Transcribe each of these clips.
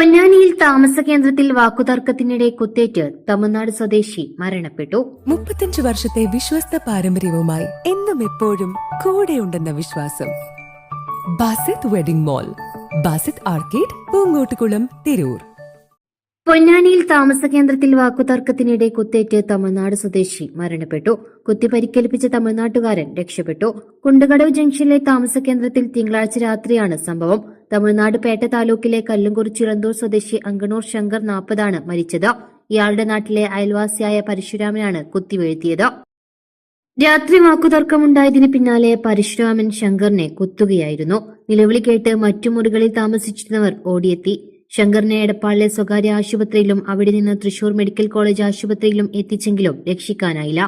പൊന്നാനിയിൽ താമസ കേന്ദ്രത്തിൽ വാക്കുതർക്കത്തിനിടെ കുത്തേറ്റ് തമിഴ്നാട് സ്വദേശി മരണപ്പെട്ടു. മുപ്പത്തഞ്ച് വർഷത്തെ വിശ്വസ്ത പാരമ്പര്യവുമായി എന്നും എപ്പോഴും കൂടെ ഉണ്ടെന്ന വിശ്വാസം. Basith wedding mall Basith arcade Poonkottukulam Tirur. പൊന്നാനിയിൽ താമസ കേന്ദ്രത്തിൽ വാക്കുതർക്കത്തിനിടെ കുത്തേറ്റ് തമിഴ്നാട് സ്വദേശി മരണപ്പെട്ടു. കുത്തി പരിക്കേൽപ്പിച്ച തമിഴ്നാട്ടുകാരൻ രക്ഷപ്പെട്ടു. കുണ്ടുകടവ് ജംഗ്ഷനിലെ താമസ കേന്ദ്രത്തിൽ തിങ്കളാഴ്ച രാത്രിയാണ് സംഭവം. തമിഴ്നാട് പേട്ട താലൂക്കിലെ കല്ലുംകുറി ചിറന്തൂർ സ്വദേശി അങ്കണൂർ ശങ്കർ നാൽപ്പതാണ് മരിച്ചത്. ഇയാളുടെ നാട്ടിലെ അയൽവാസിയായ പരശുരാമനാണ് കുത്തിവീഴ്ത്തിയത്. രാത്രി വാക്കുതർക്കമുണ്ടായതിന് പിന്നാലെ പരശുരാമൻ ശങ്കറിനെ കുത്തുകയായിരുന്നു. നിലവിളി കേട്ട് മറ്റു മുറികളിൽ താമസിച്ചിരുന്നവർ ഓടിയെത്തി. ശങ്കറിനെ എടപ്പാളിലെ സ്വകാര്യ ആശുപത്രിയിലും അവിടെ നിന്ന് തൃശൂർ മെഡിക്കൽ കോളേജ് ആശുപത്രിയിലും എത്തിച്ചെങ്കിലും രക്ഷിക്കാനായില്ല.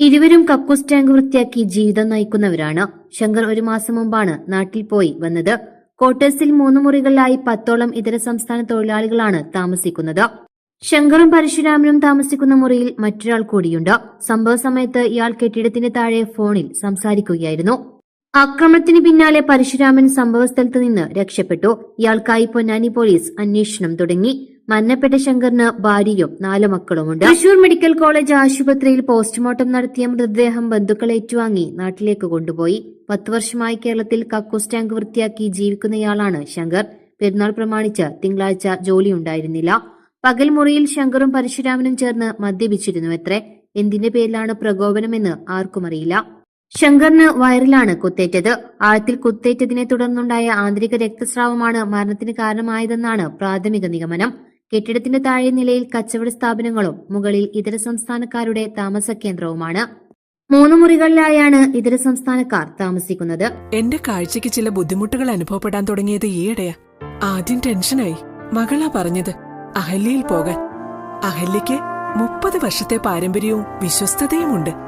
ഇരുവരും കക്കൂസ് ടാങ്ക് വൃത്തിയാക്കി ജീവിതം നയിക്കുന്നവരാണ്. ശങ്കർ ഒരു മാസം മുമ്പാണ് നാട്ടിൽ പോയി വന്നത്. ക്വാർട്ടേഴ്സിൽ മൂന്ന് മുറികളിലായി പത്തോളം ഇതര സംസ്ഥാന തൊഴിലാളികളാണ് താമസിക്കുന്നത്. ശങ്കറും പരശുരാമനും താമസിക്കുന്ന മുറിയിൽ മറ്റൊരാൾ കൂടിയുണ്ട്. സംഭവ സമയത്ത് ഇയാൾ കെട്ടിടത്തിന്റെ താഴെ ഫോണിൽ സംസാരിക്കുകയായിരുന്നു. ആക്രമണത്തിന് പിന്നാലെ പരശുരാമൻ സംഭവസ്ഥലത്ത് നിന്ന് രക്ഷപ്പെട്ടു. ഇയാൾക്കായി പൊന്നാനി പോലീസ് അന്വേഷണം തുടങ്ങി. മന്നപ്പെട്ട ശങ്കറിന് ഭാര്യയും നാല് മക്കളുമുണ്ട്. തൃശൂർ മെഡിക്കൽ കോളേജ് ആശുപത്രിയിൽ പോസ്റ്റ്മോർട്ടം നടത്തിയ മൃതദേഹം ബന്ധുക്കൾ ഏറ്റുവാങ്ങി നാട്ടിലേക്ക് കൊണ്ടുപോയി. പത്തു വർഷമായി കേരളത്തിൽ കക്കൂസ് ടാങ്ക് വൃത്തിയാക്കി ജീവിക്കുന്നയാളാണ് ശങ്കർ. പെരുന്നാൾ പ്രമാണിച്ച് തിങ്കളാഴ്ച ജോലിയുണ്ടായിരുന്നില്ല. പകൽ മുറിയിൽ ശങ്കറും പരശുരാമനും ചേർന്ന് മദ്യപിച്ചിരുന്നു എത്രേ എന്തിന്റെ പേരിലാണ് പ്രകോപനമെന്ന് ആർക്കും അറിയില്ല. ശങ്കറിന് വയറിലാണ് കുത്തേറ്റത്. ആഴത്തിൽ കുത്തേറ്റതിനെ തുടർന്നുണ്ടായ ആന്തരിക രക്തസ്രാവമാണ് മരണത്തിന് കാരണമായതെന്നാണ് പ്രാഥമിക നിഗമനം. കെട്ടിടത്തിന്റെ താഴെ നിലയിൽ കച്ചവട സ്ഥാപനങ്ങളും മുകളിൽ ഇതര സംസ്ഥാനക്കാരുടെ താമസ കേന്ദ്രവുമാണ്. മൂന്ന് മുറികളിലായാണ് ഇതര സംസ്ഥാനക്കാർ താമസിക്കുന്നത്. എന്റെ കാഴ്ചക്ക് ചില ബുദ്ധിമുട്ടുകൾ അനുഭവപ്പെടാൻ തുടങ്ങിയത് ഈയിടെയാ. ആദ്യം ടെൻഷനായി. മകളാ പറഞ്ഞത് അഹല്യയിൽ പോകാൻ. അഹല്യയ്ക്ക് മുപ്പത് വർഷത്തെ പാരമ്പര്യവും വിശ്വസ്തതയുമുണ്ട്.